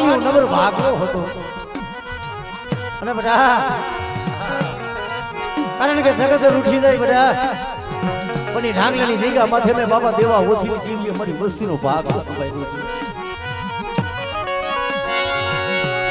પાણીઓ નવર ભાગલો હતો અને બધા, કારણ કે જગત રૂઠી જાય બધા પણ એ ઢાંગલાની જગ્યા માથે મેં બાબા દેવા ઓછી જીવી મારી વસ્તીનો ભાગ હતો ભાઈ.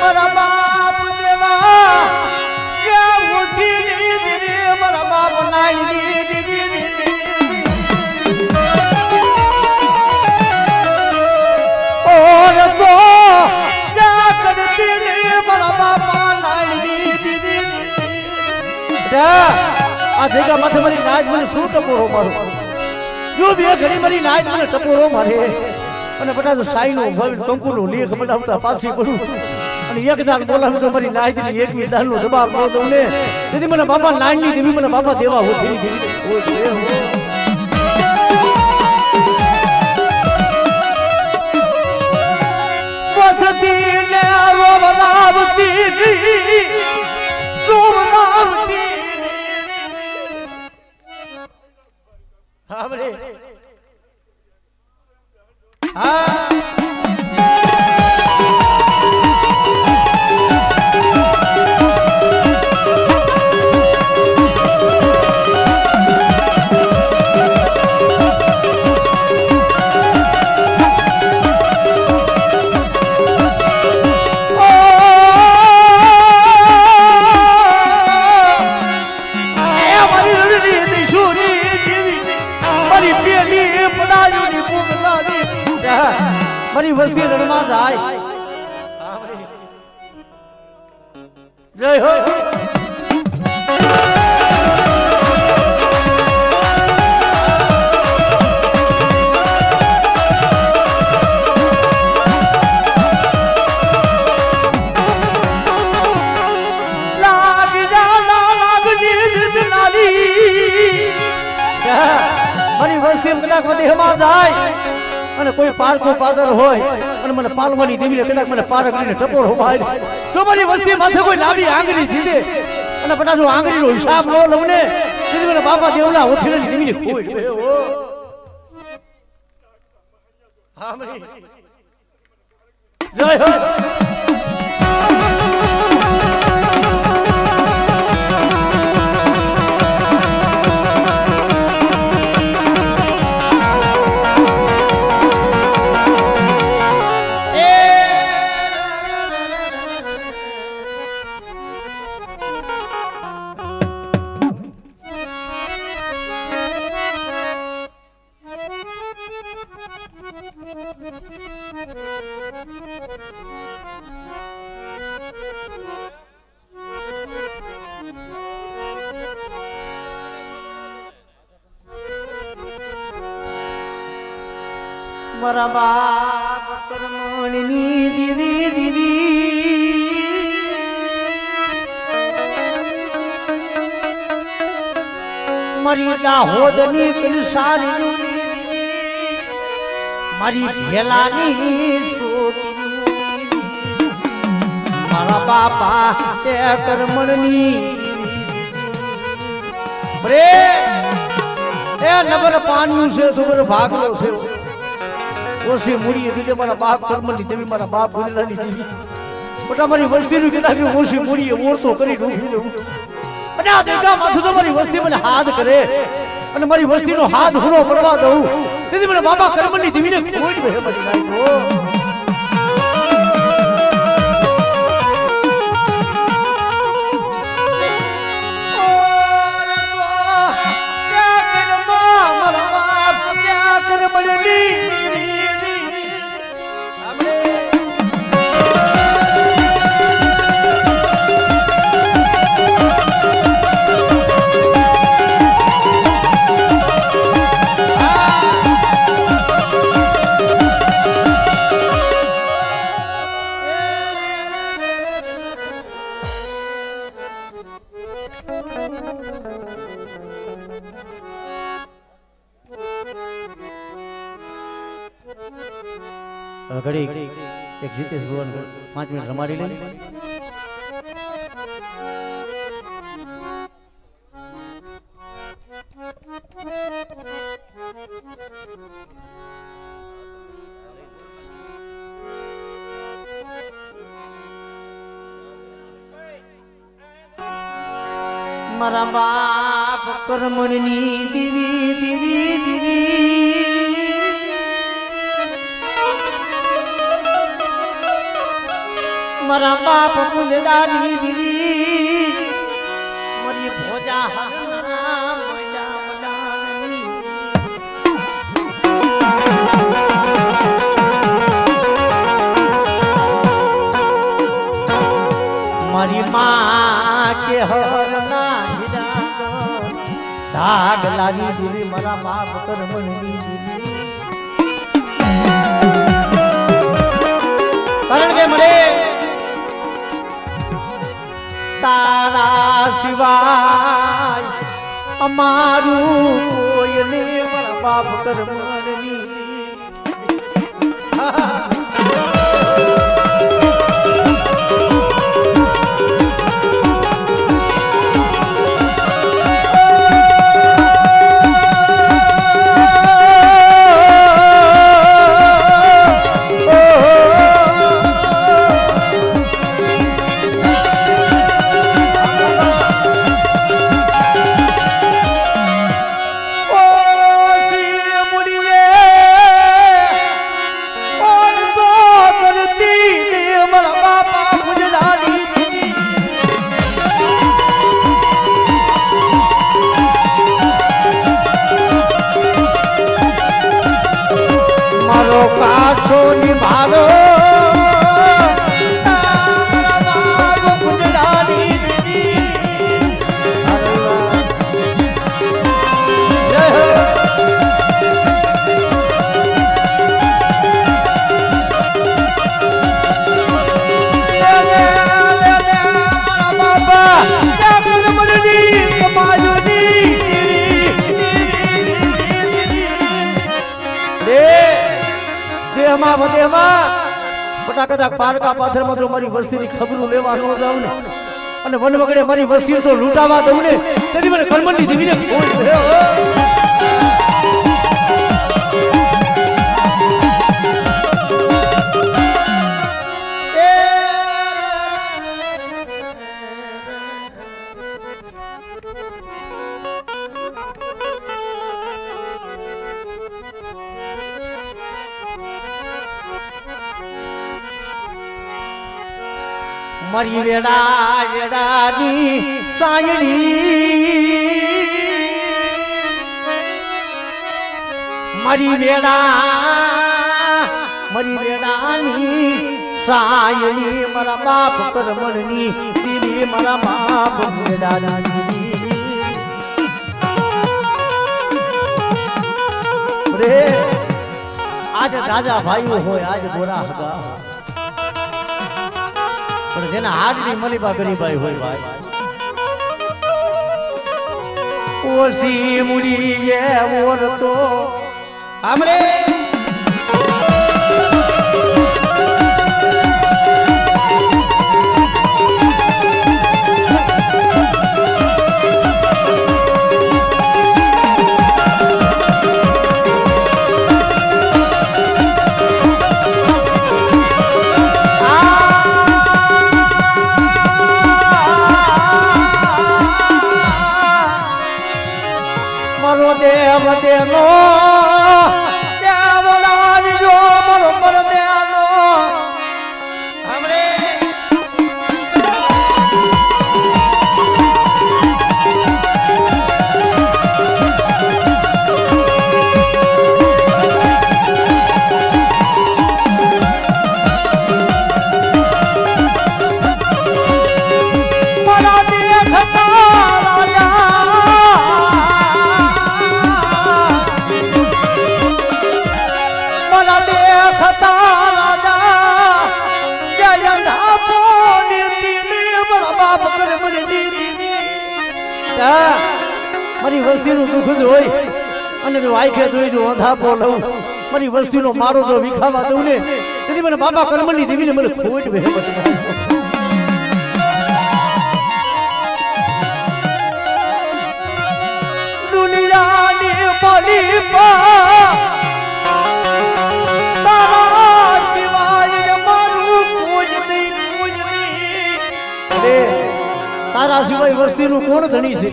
મારા બાપ દેવા કે ઓછી દીધી મારા બાપ નાઈ દીધી બેટા, આ ભેગા માથે મારી નાજ મને શું ટપોરો મારો? જો બે ઘડી મારી નાજ મને ટપોરો મારે. અને તો સાઈનો ભવ કંકુનો લેખ બનાવતા પાછી પડું. અને એક દાન બોલાવું તો મારી નાજની એક દાન નો દબાવ કરો દઉં ને. તેથી મને બાપા નાનની દેવી મને બાપા દેવા હોતી દેવી ઓ જય હો. વસતી ને રોવડાવતી રોવડાવતી સાંભળે. હા. પાલવાની દેવીને કદાચ મને પાર કરીને ટપોર હોય તો મારી વસ્તી માથે કોઈ લાંબી આંગળી જીદે અને બધા જો આંગળીનો હિસાબ ન લઉં ને તેથી મને બાપા દેવલા ઓથીની દેવીને ખોઈ હો. જય હો. મારા બાપ કરમણની દીદી દીદી. મારી દાહોદની કંસારીની દીદી, મારી ભેલાની સોકીની. મારા બાપા એ કરમણની રે, એ નગર પાણી છે સુગર ભાગલો છે. ઓછી મૂડીએ દીધે મારા બાપ કર્મની દેવી મારા બાપ ગુજરાની દેવી બટા, મારી વસ્તીનું કીધા કે ઓછી મૂડીએ ઓળતો કરી ડૂબી રહું અને આ દેખા માથું તો મારી વસ્તી મને હાથ કરે અને મારી વસ્તીનો હાથ હુરો પડવા દઉં. તેથી મને બાપા કર્મની દેવીને કોઈ મારી નાખ્યો ઘડી એક જીતેશ ભુવન પાંચ મિનિટ રમાડી લે. બાપ કુંજડાની દીદી. મરી ભોજા હરનામ. મારી માં કે હરના હીરા ધાગ લાવી દીધી મારા બાપ કર્મણની દીધી સિવાય અમારું કોઈને મારા બાપ કર્મણની દેહમાં વધેમાં બટા કદાચ પારકા પાથરમાં જો મારી વસ્તીની ખબરું લેવા જાઉં ને, અને વન વગડે મારી વસ્તી તો લૂંટાવા દઉં ને તેથી મને કર્મની દેવીને ફોન કર્યો મરી વેડા વેડાની સાયણી મરી વેડા મરી વેડાની સાયણી મારા બાપ કરમણની દીવી મારા બાપ વેડાના દીવી રે, આજે રાજા ભાઈઓ હોય, આજે ગોરા હતા પણ જેને હાજરી મલીબા ગરીબાઈ હોય ભાઈ. ઓસી મુડી એ ઓરતો આમરે જોઈ લઉં મારી વસ્તીનો મારો જો વિખાવા દઉં ને તેથી મને બાબા કર્મની દેવીને મને ખોટ. દુનિયા તારા સિવાય મારું નું કોણ ધણી છે?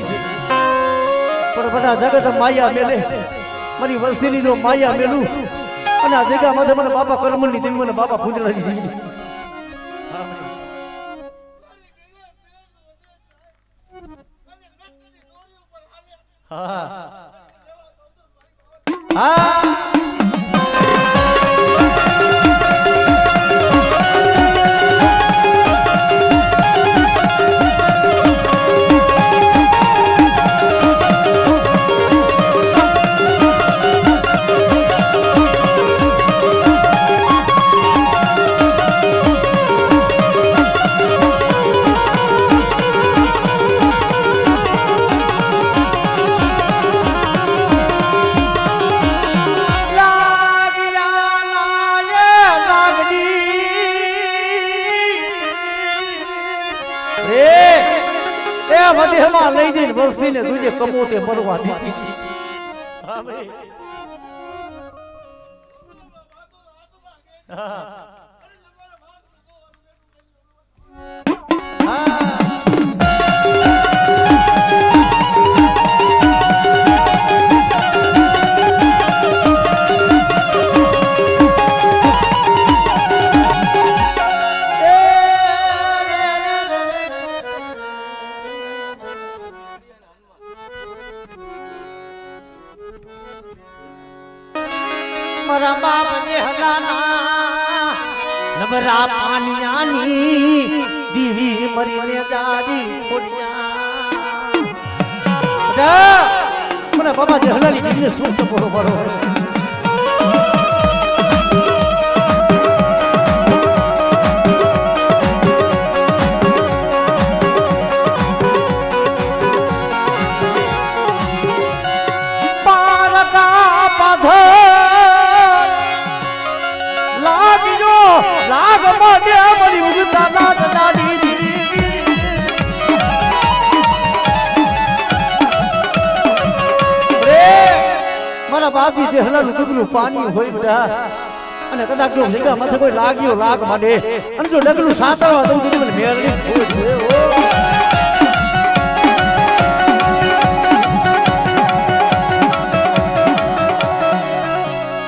પણ બધા જગત માયા મેલે. મારી વસ્તીની જો માયા મેલું, અને આ માથે મને બાપા કરમની દેવી મને બાપા પૂજડાની દેવી હા. હા. có mua tiền bất động sản đi બાબા જે હલાની દીવીને શું સપોરો બાપજી જે હલાલું દુગલું પાણી હોય બધા, અને કદાચ જો જગ્યા માથે કોઈ લાગ્યો લાગ માટે અને જો ડગલું સાતરવા દઉં દીધી મને મેળવી.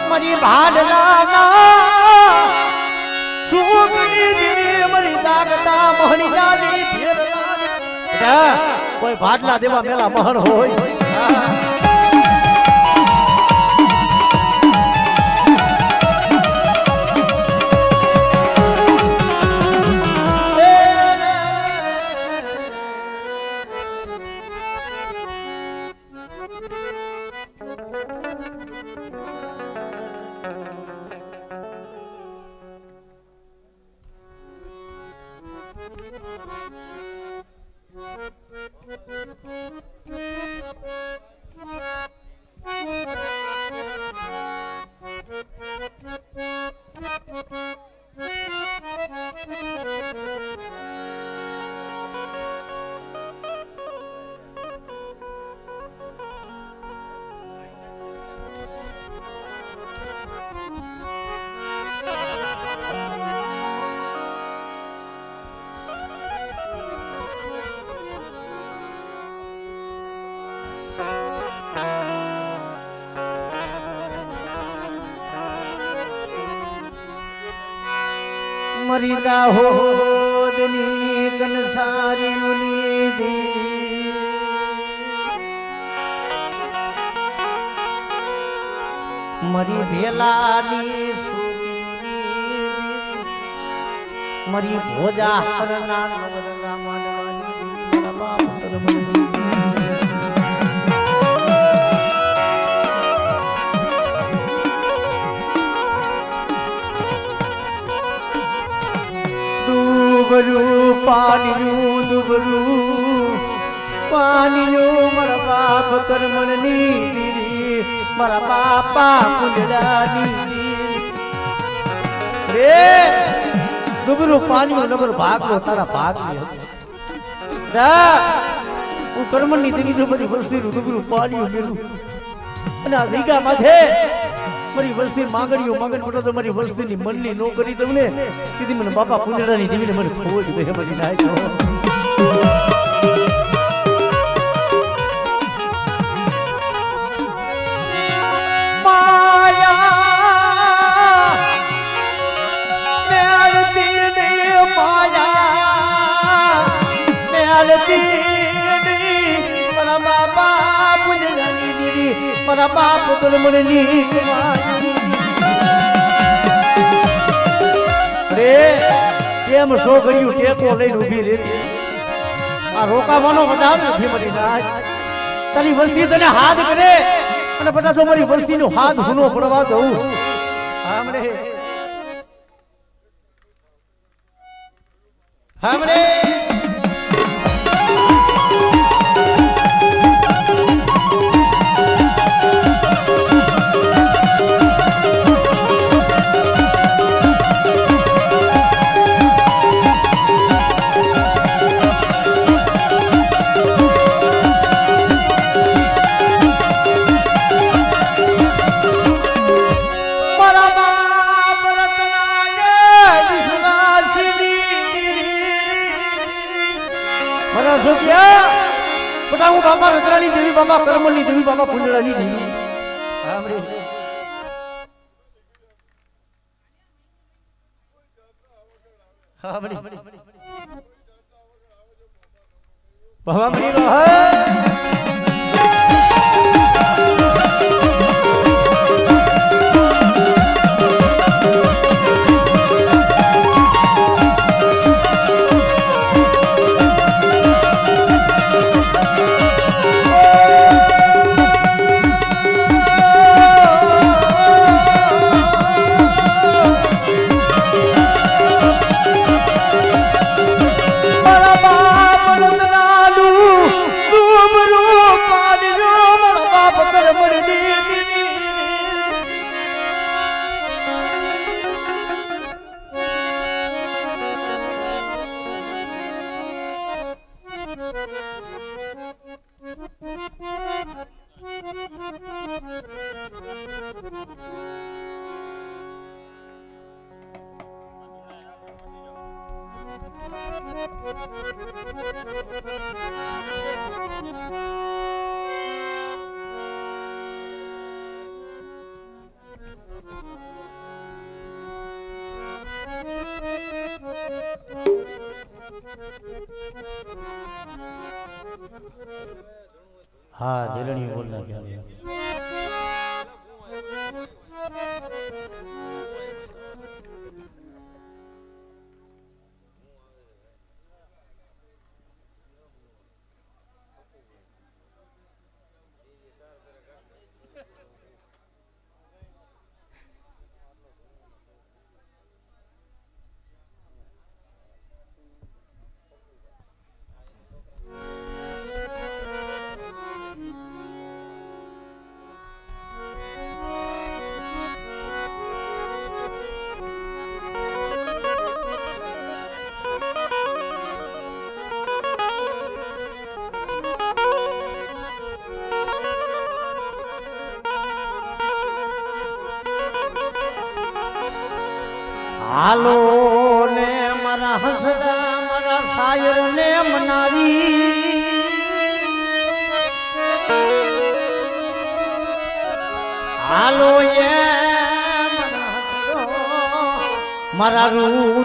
મારી ભાડલાના સુગની દીવી મારી જાગતા મોહની જાલી ફેરલા કોઈ ભાડલા દેવા મેલા મહણ હોય મરી દાહોદની કનસારી ઉની દેવી મરી ભેલાની દેવી મરી ભોજા હરના નવરંગા ડૂબરું પાણીનું દુબરું પાણીનું મારા બાપ કરમણની દીરી મારા બાપા કુંડડાની રે ડૂબરું પાણીયું ભાગ ભાગલો તારા ભાગ હું કર્મની દીરી જો બધી વસ્તી દુબરું પાણી મેલું અને આ રીગા માથે મારી વસ્તી માંગણીઓ મગન મોટો તો મારી વસ્તીની મનની નો કરી તમને. કીધી મને બાપા પુંજડાની દેવીને મને ખોજ બે બધી નાખ્યો. મારા બાપ બ્રહ્મણની રે કેમ છોકરીઓ ટેકો લઈને ઊભી રહી આ રોકાવાનો વધાર નથી મળી નાશ તારી વસ્તી તને હાથ કરે અને બધા જો મારી વસ્તીનો હાથ હુનો પડવા દઉં. હામડે બાબા મળી હા દિલણી બોલ નાખ્યા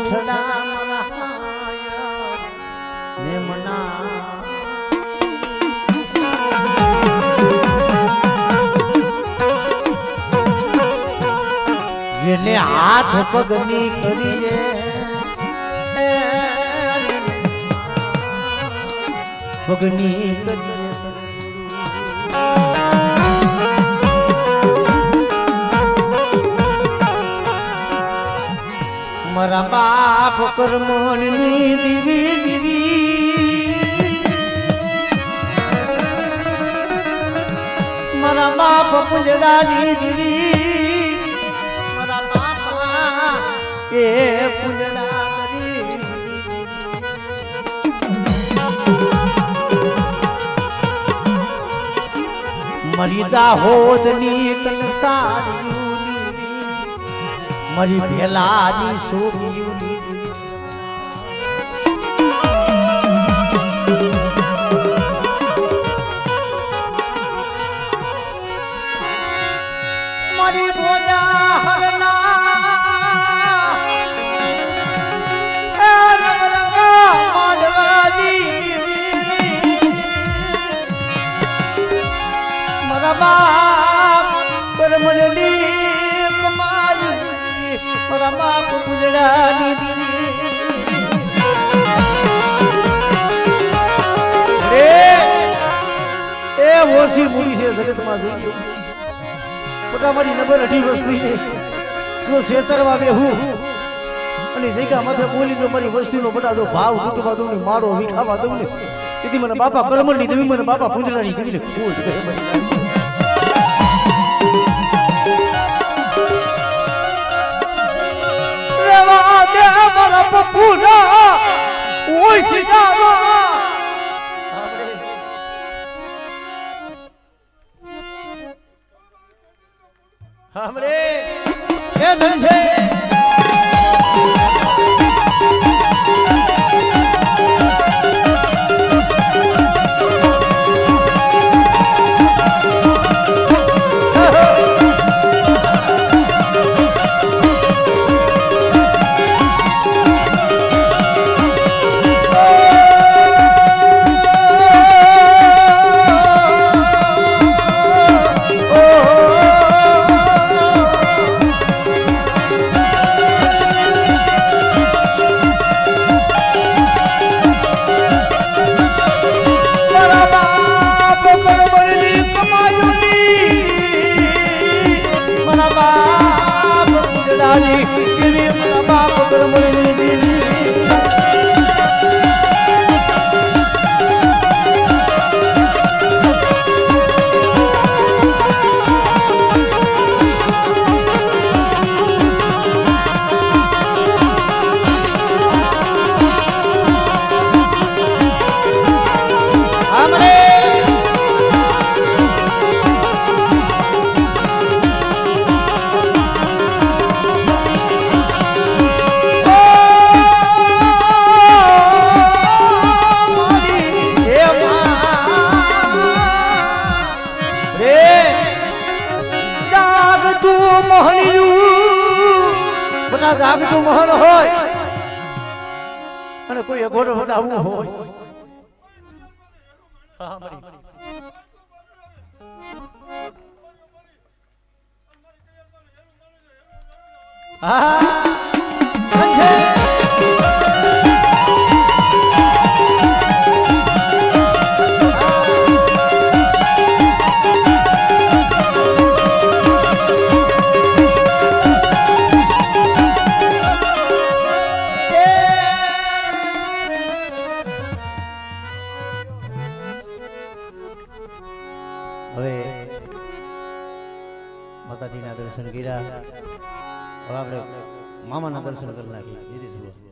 રૂઠડા મારા હાયર જેને હાથ પગની કરીએ. પગની કરીએ. મારા બાપ કર્મણની દીવી દીવી. મારા બાપ પુંજડાની દીવી. મારા બાપા એ પુંજડા મારી દાહોદની કંસારીયુની મારી ભેલાની સોગીયુની મારી ભોજા મારા બાપ દીદી એ ઓછી મૂડી છે જગતમાં મારી નબર અઢી વસ્તી છે જો બે હું. અને જગ્યા માથે બોલી જો મારી વસ્તીનો બધા જો ભાવ તૂટવા દઉં ને મારો વીખાવા દઉં ને. તેથી મને બાપા કરમણની દેવી, મને બાપા પૂંજડાની દેવી ને ખોટ મારા પપ્પુના ઓય સીતાવા સાંભળે. એ ધન છે હોય? હા દર્શન કર્યા. હવે આપણે મામાના દર્શન કરી નાખીએ. જીરીશ